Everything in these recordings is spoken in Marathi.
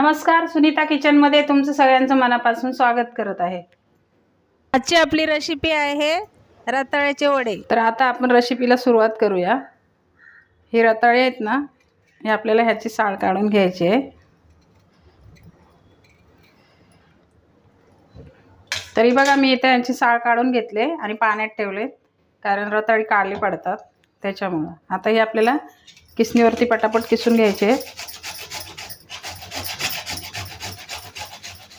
नमस्कार सुनीता किचनमध्ये तुमचं सगळ्यांचं मनापासून स्वागत करत आहे. आजची आपली रेसिपी आहे रताळ्याचे वडे. तर आता आपण रेसिपीला सुरुवात करूया. हे रताळे आहेत ना हे आपल्याला ह्याची साळ काढून घ्यायची आहे. तरी बघा मी इथे यांची साळ काढून घेतले आणि पाण्यात ठेवले. कारण रताळी काढली पडतात त्याच्यामुळं. आता हे आपल्याला किसणीवरती पटापट किसून घ्यायचे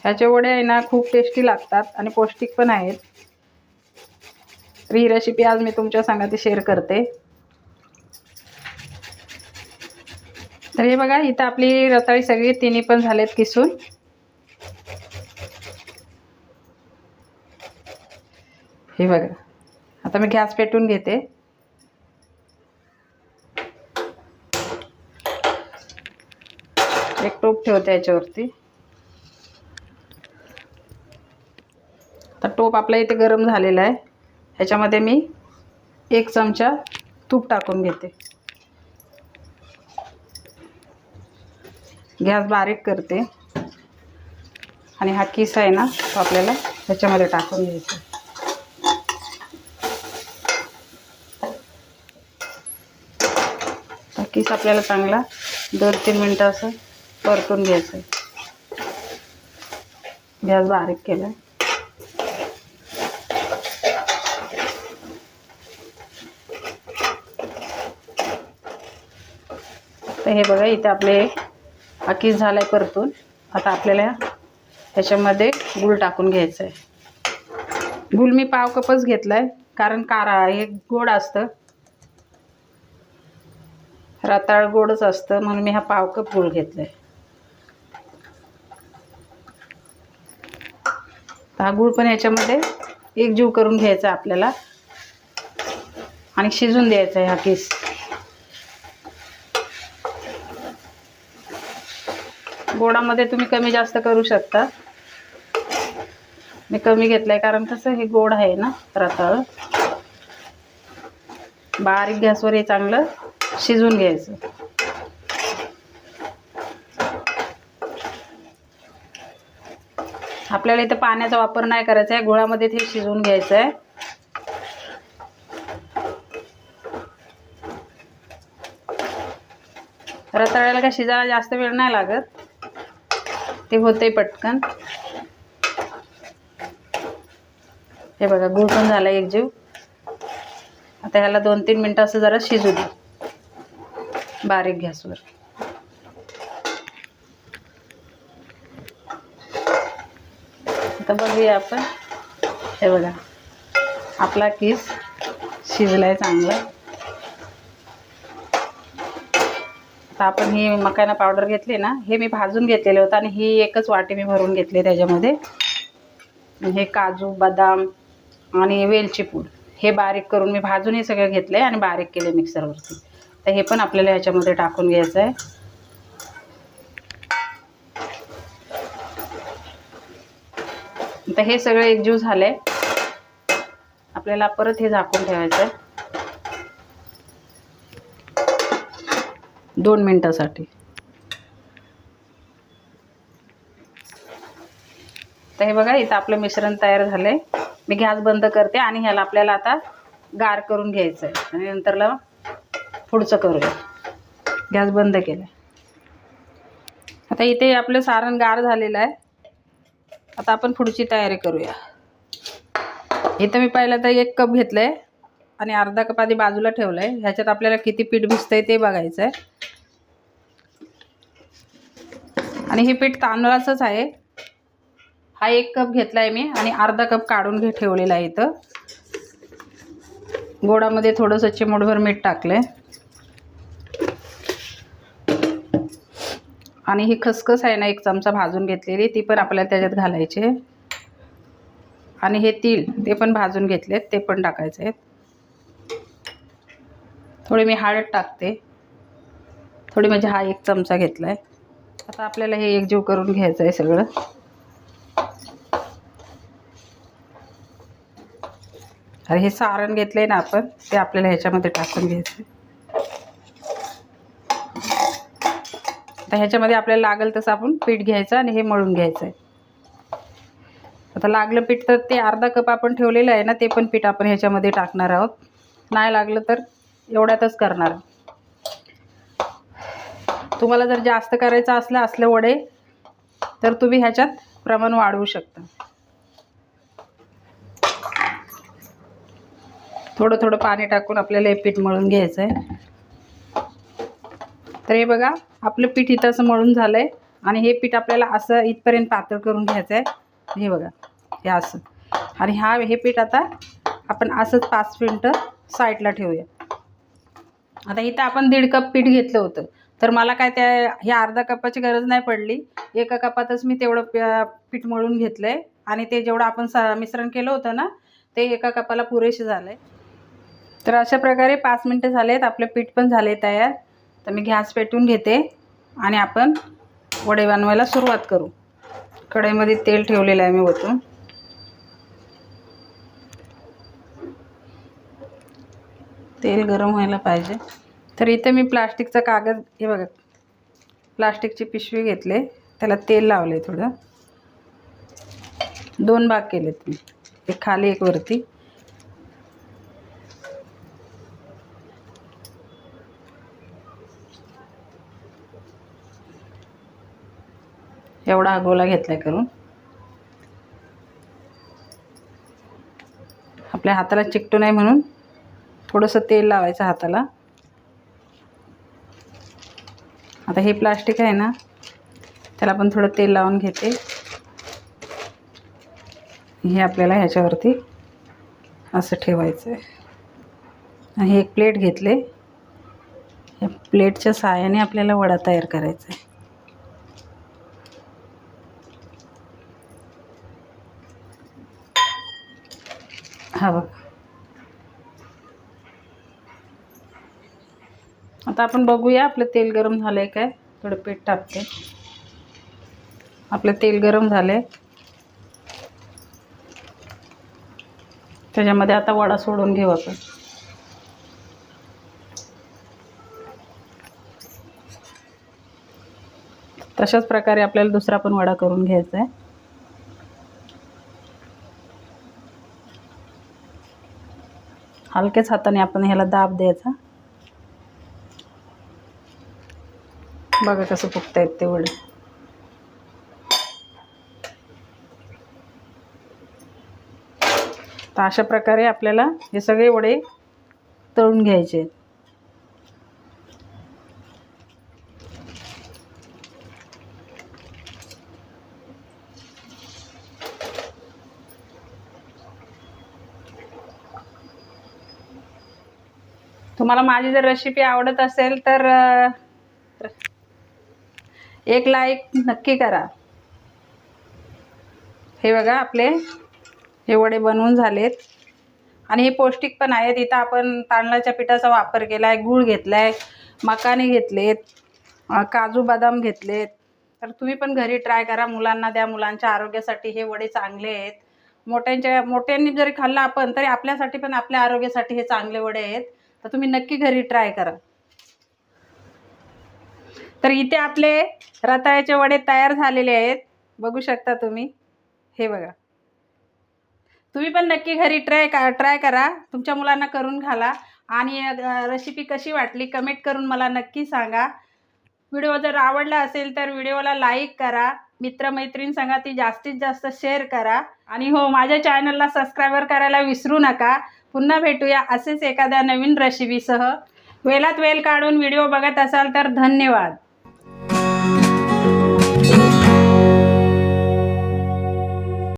ह्याचे वडे आहे ना खूप टेस्टी लागतात आणि पौष्टिक पण आहेत. तर ही रेसिपी आज मी तुमच्या संगाती शेअर करते. तर हे बघा इथं आपली रताळी सगळी तिन्ही पण झालेत किसून. हे बघा आता मी गॅस पेटून घेते. एक टोप ठेवते याच्यावरती. टोप आपला इथे गरम झालेला आहे. ह्याच्यामध्ये मी एक चमचा तूप टाकून घेते. गॅस बारीक करते. आणि हा किस आहे ना तो आपल्याला ह्याच्यामध्ये टाकून घ्यायचा. हा किस आपल्याला चांगला दोन तीन मिनटं असं परतून घ्यायचं गॅस बारीक केला तर हे बघा इथे आपले अकीस झालं झाला आहे परतून. आता आपल्याला ह्याच्यामध्ये गुळ टाकून घ्यायचं आहे गुळ मी पाव कपच घेतला आहे कारण कारा हे गोड असतं. रताळ गोडच असतं म्हणून मी हा पाव कप गूळ घेतला आहे हा गुळ पण ह्याच्यामध्ये एकजीव करून घ्यायचा आहे आपल्याला. आणि शिजून द्यायचा आहे हा केस. गोडामध्ये तुम्ही कमी जास्त करू शकता. मी कमी घेतलं आहे कारण कसं हे गोड आहे ना रताळ. बारीक गॅसवर हे चांगलं शिजून घ्यायचं. आपल्याला इथं पाण्याचा वापर नाही करायचा आहे गुळामध्ये ते शिजवून घ्यायचं आहे. रताळ्याला काय शिजायला जास्त वेळ नाही लागत. ते होते पटकन. हे बघा गूळ पण झाला एक जीव. आता ह्याला दोन तीन मिनटं असं जरा शिजू दे. बारीक गॅसवर आता बघूया आपण. हे बघा आपला किस शिजलाय चांगला. आता आपण हे मकाना पावडर घेतली ना हे मी भाजून घेतलेलं होतं आणि ही एकच वाटी मी भरून घेतली त्याच्यामध्ये. हे काजू बदाम आणि वेलची पूड हे बारीक करून मी भाजून हे सगळं घेतलं आहे आणि बारीक केले मिक्सरवरती. तर हे पण आपल्याला ह्याच्यामध्ये टाकून घ्यायचं आहे तर हे सगळं एकजीव झालं आहे आपल्याला परत हे झाकून ठेवायचं आहे दोन मिनटासाठी. तर हे बघा इथं आपलं मिश्रण तयार झालं आहे मी गॅस बंद करते आणि ह्याला आपल्याला आता गार करून घ्यायचं आहे आणि नंतरला पुढचं करूया. गॅस बंद केलं आता इथे आपलं सारण गार झालेलं आहे. आता आपण पुढची तयारी करूया. इथं मी पहिला तर एक कप घेतलं आहे आणि अर्धा कप आधी बाजूला ठेवलं आहे ह्याच्यात आपल्याला किती पीठ भिजतं आहे ते बघायचं आहे आणि हे पीठ तांदळाचंच आहे. हा एक कप घेतला आहे मी आणि अर्धा कप काढून घे ठेवलेला आहे इथं. गोडामध्ये थोडंसं चिमूटभर मीठ टाकलं आहे आणि ही खसखस आहे ना एक चमचा भाजून घेतलेली ती पण आपल्याला त्याच्यात घालायची आहे. आणि हे तीळ ते पण भाजून घेतलेत ते पण टाकायचे आहेत. थोडी मी हळद टाकते. थोडी म्हणजे हा एक चमचा घेतला आहे आता आपल्याला हे एकजीव करून घ्यायचं आहे सगळं. अरे हे सारण घेतलं आहे ना आपण ते आपल्याला ह्याच्यामध्ये टाकून घ्यायचं आता ह्याच्यामध्ये आपल्याला लागेल तसं आपण पीठ घ्यायचं आणि हे मळून घ्यायचं आहे. आता लागलं पीठ तर ते अर्धा कप आपण ठेवलेलं आहे ना ते पण पीठ आपण ह्याच्यामध्ये टाकणार आहोत. नाही लागलं तर एवढ्यातच करणार. तुम्हाला जर जास्त करायचं असलं असले वडे तर तुम्ही ह्याच्यात प्रमाण वाढवू शकता. थोडं थोडं पाणी टाकून आपल्याला हे पीठ मळून घ्यायचं आहे तर हे बघा आपलं पीठ इथं असं मळून झालं आहे आणि हे पीठ आपल्याला असं इथपर्यंत पातळ करून घ्यायचं आहे हे बघा हे असं. आणि हा हे पीठ आता आपण असंच पाच मिनटं साईडला ठेवूया. आता इथं आपण दीड कप पीठ घेतलं होतं. तर मला काय त्या ह्या अर्धा कपाची गरज नाही पडली. एका कपातच मी तेवढं प- पीठ मळून घेतलं आहे आणि ते जेवढं आपण सा मिश्रण केलं होतं ना ते एका कपाला पुरेसे झालं. आहे तर अशा प्रकारे पाच मिनटं झाले आहेत आपलं पीठ पण झाले तयार. तर मी गॅस पेटून घेते. आणि आपण वडे बनवायला सुरुवात करू. कढईमध्ये तेल ठेवलेलं आहे मी ओतून तेल गरम व्हायला पाहिजे. तर इथे मी प्लास्टिकचा कागद हे बघा प्लास्टिकची पिशवी घेतले त्याला तेल लावले थोडं. दोन भाग केलेत मी एक खाली एक वरती. एवढा अगोला घेतलाय करून. आपल्या हाताला चिकटू नाही म्हणून थोडंसं तेल लावायचं हाताला. आता हे प्लास्टिक आहे ना त्याला पण थोडं तेल लावून घेते. हे आपल्याला ह्याच्यावरती असं ठेवायचं आहे आणि हे एक प्लेट घेतले. या प्लेटच्या सहाय्याने आपल्याला वडा तयार करायचा आहे हा बघा. आता आपण बघूया आपलं तेल गरम झालं आहे काय? थोडं पीठ टाकते. आपलं तेल गरम झालं आहे त्याच्यामध्ये आता वडा सोडून घेऊ आपण. तशाच प्रकारे आपल्याला दुसरा पण वडा करून घ्यायचा आहे. हलक्याच हाताने आपण ह्याला दाब द्यायचा. बघा कसं फुगतायत ते वडे. तर अशा प्रकारे आपल्याला हे सगळे वडे तळून घ्यायचे आहेत. तुम्हाला माझी जर रेसिपी आवडत असेल तर एक लाईक नक्की करा. हे बघा आपले हे वडे बनवून झालेत. आणि हे पौष्टिक पण आहेत इथं आपण तांदळाच्या पिठाचा वापर केला आहे गूळ घेतला आहे मकाने घेतलेत काजू बदाम घेतलेत. तर तुम्ही पण घरी ट्राय करा. मुलांना द्या. मुलांच्या आरोग्यासाठी हे वडे चांगले आहेत. मोठ्यांच्या मोठ्यांनी जरी खाल्लं आपण तरी आपल्यासाठी पण आपल्या आरोग्यासाठी हे चांगले वडे आहेत. तर तुम्ही नक्की घरी ट्राय करा. तर इथे आपले रताळ्याचे वडे तयार झालेले आहेत. बघू शकता तुम्ही. हे बघा. तुम्ही पण नक्की घरी ट्राय का ट्राय करा. तुमच्या मुलांना करून घाला. आणि रेसिपी कशी वाटली कमेंट करून मला नक्की सांगा. व्हिडिओ जर आवडला असेल तर व्हिडिओला लाईक करा. मित्रमैत्रीण सांगा ती जास्तीत जास्त शेअर करा. आणि हो माझ्या चॅनलला सबस्क्रायबर करायला विसरू नका. पुन्हा भेटूया असेच एखाद्या नवीन रेसिपीसह वेलात वेल काढून व्हिडिओ बघत असाल तर धन्यवाद.